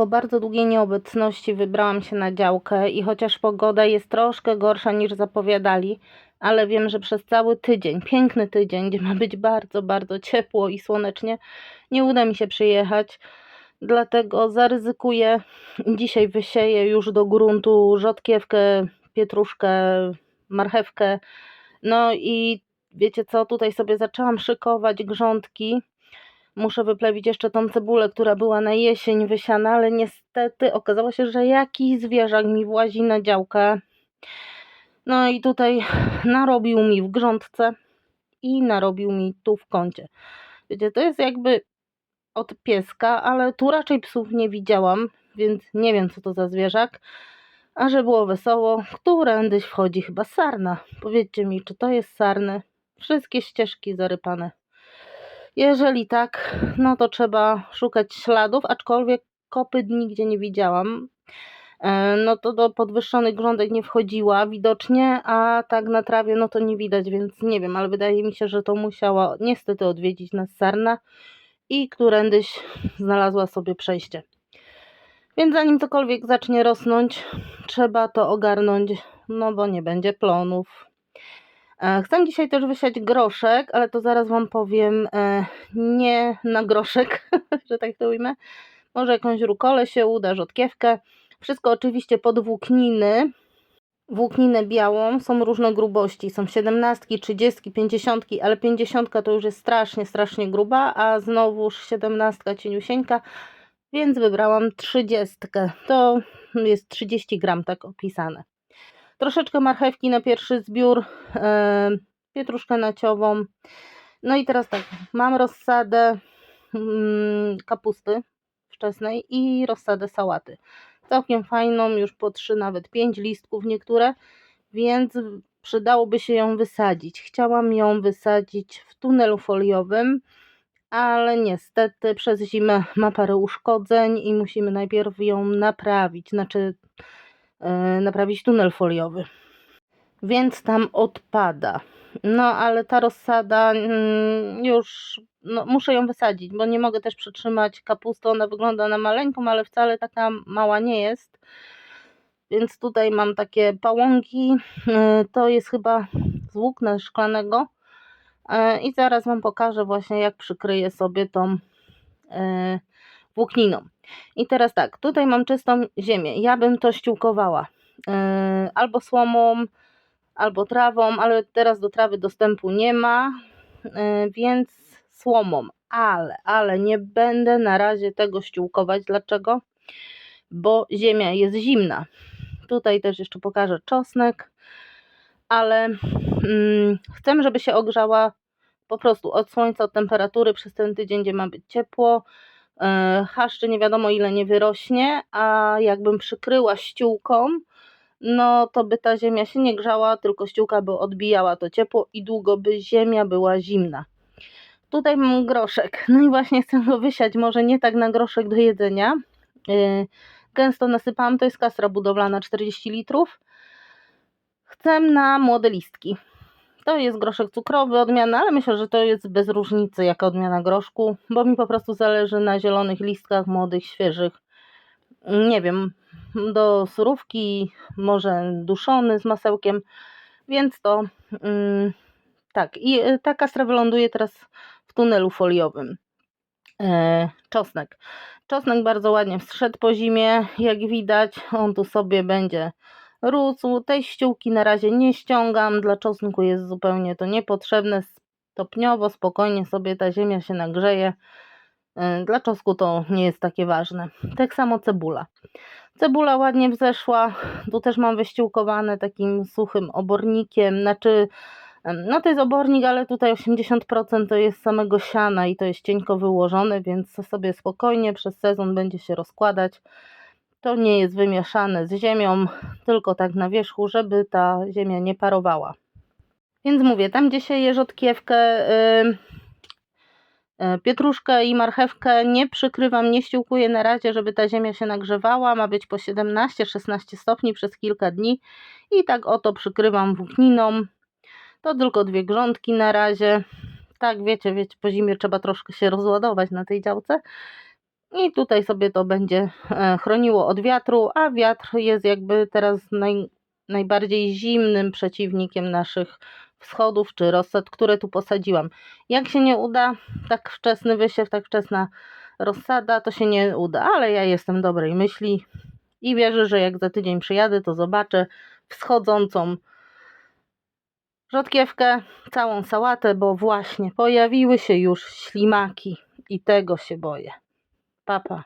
po bardzo długiej nieobecności wybrałam się na działkę i chociaż pogoda jest troszkę gorsza niż zapowiadali, ale wiem, że przez cały tydzień, piękny tydzień, gdzie ma być bardzo, bardzo ciepło i słonecznie, nie uda mi się przyjechać. Dlatego zaryzykuję. Dzisiaj wysieję już do gruntu rzodkiewkę, pietruszkę, marchewkę. No i wiecie co, tutaj sobie zaczęłam szykować grządki. Muszę wyplewić jeszcze tą cebulę, która była na jesień wysiana, ale niestety okazało się, że jakiś zwierzak mi włazi na działkę. No i tutaj narobił mi w grządce i narobił mi tu w kącie. Wiecie, to jest jakby od pieska, ale tu raczej psów nie widziałam, więc nie wiem co to za zwierzak. A że było wesoło, którędyś wchodzi chyba sarna. Powiedzcie mi, czy to jest sarny? Wszystkie ścieżki zarypane. Jeżeli tak, no to trzeba szukać śladów, aczkolwiek kopyt nigdzie nie widziałam. E, No to do podwyższonych grządek nie wchodziła widocznie, a tak na trawie no to nie widać, więc nie wiem, ale wydaje mi się, że to musiała niestety odwiedzić nas sarna i którędyś znalazła sobie przejście. Więc zanim cokolwiek zacznie rosnąć, trzeba to ogarnąć, no bo nie będzie plonów. E, Chcę dzisiaj też wysiać groszek, ale to zaraz Wam powiem, e, nie na groszek, że tak to ujmę. Może jakąś rukolę się uda, rzodkiewkę. Wszystko oczywiście pod włókniny. Włókninę białą, są różne grubości, są 17, 30, 50, ale 50 to już jest strasznie, strasznie gruba, a znowuż 17 cieniusieńka, więc wybrałam 30. To jest 30 gram, tak opisane. Troszeczkę marchewki na pierwszy zbiór, pietruszkę naciową. No i teraz tak, mam rozsadę mm, kapusty wczesnej i rozsadę sałaty. Całkiem fajną, już po 3, nawet 5 listków niektóre, więc przydałoby się ją wysadzić. Chciałam ją wysadzić w tunelu foliowym, ale niestety przez zimę ma parę uszkodzeń i musimy najpierw ją naprawić, znaczy naprawić tunel foliowy. Więc tam odpada. No, ale ta rozsada mm, już no, muszę ją wysadzić, bo nie mogę też przytrzymać kapusty. Ona wygląda na maleńką, ale wcale taka mała nie jest. Więc tutaj mam takie pałąki. e, To jest chyba z włókna szklanego. E, I zaraz Wam pokażę właśnie, jak przykryję sobie tą e, włókniną. I teraz tak, tutaj mam czystą ziemię. Ja bym to ściółkowała e, albo słomą, albo trawą, ale teraz do trawy dostępu nie ma, e, więc słomą. Ale, ale nie będę na razie tego ściółkować. Dlaczego? Bo ziemia jest zimna. Tutaj też jeszcze pokażę czosnek, ale mm, chcę, żeby się ogrzała po prostu od słońca, od temperatury przez ten tydzień, gdzie ma być ciepło. E, Chaszczy nie wiadomo ile nie wyrośnie, a jakbym przykryła ściółką, no to by ta ziemia się nie grzała, tylko ściółka by odbijała to ciepło i długo by ziemia była zimna. Tutaj mam groszek, no i właśnie chcę go wysiać, może nie tak na groszek do jedzenia. Yy, Gęsto nasypałam, to jest kastra budowlana 40 litrów. Chcę na młode listki. To jest groszek cukrowy, odmiana, ale myślę, że to jest bez różnicy jaka odmiana groszku, bo mi po prostu zależy na zielonych listkach, młodych, świeżych. Nie wiem, do surówki, może duszony z masełkiem, więc to mm, tak. I y, ta kastra wyląduje teraz w tunelu foliowym. E, czosnek. Czosnek bardzo ładnie wstrzedł po zimie, jak widać. On tu sobie będzie rósł. Tej ściółki na razie nie ściągam. Dla czosnku jest zupełnie to niepotrzebne. Stopniowo, spokojnie sobie ta ziemia się nagrzeje. E, Dla czosnku to nie jest takie ważne. Tak samo cebula. Cebula ładnie wzeszła. Tu też mam wyściółkowane takim suchym obornikiem. Znaczy, no to jest obornik, ale tutaj 80% to jest samego siana i to jest cieńko wyłożone, więc sobie spokojnie przez sezon będzie się rozkładać. To nie jest wymieszane z ziemią, tylko tak na wierzchu, żeby ta ziemia nie parowała. Więc mówię, tam gdzie sieję rzodkiewkę, ym, e, pietruszkę i marchewkę nie przykrywam, nie ściółkuję na razie, żeby ta ziemia się nagrzewała. Ma być po 17-16 stopni przez kilka dni i tak oto przykrywam włókniną. To tylko dwie grządki na razie. Tak, wiecie, wiecie, po zimie trzeba troszkę się rozładować na tej działce. I tutaj sobie to będzie e, chroniło od wiatru, a wiatr jest jakby teraz naj, najbardziej zimnym przeciwnikiem naszych wschodów czy rozsad, które tu posadziłam. Jak się nie uda, tak wczesny wysiew, tak wczesna rozsada, to się nie uda, ale ja jestem dobrej myśli i wierzę, że jak za tydzień przyjadę, to zobaczę wschodzącą rzodkiewkę, całą sałatę, bo właśnie pojawiły się już ślimaki i tego się boję. Па-па.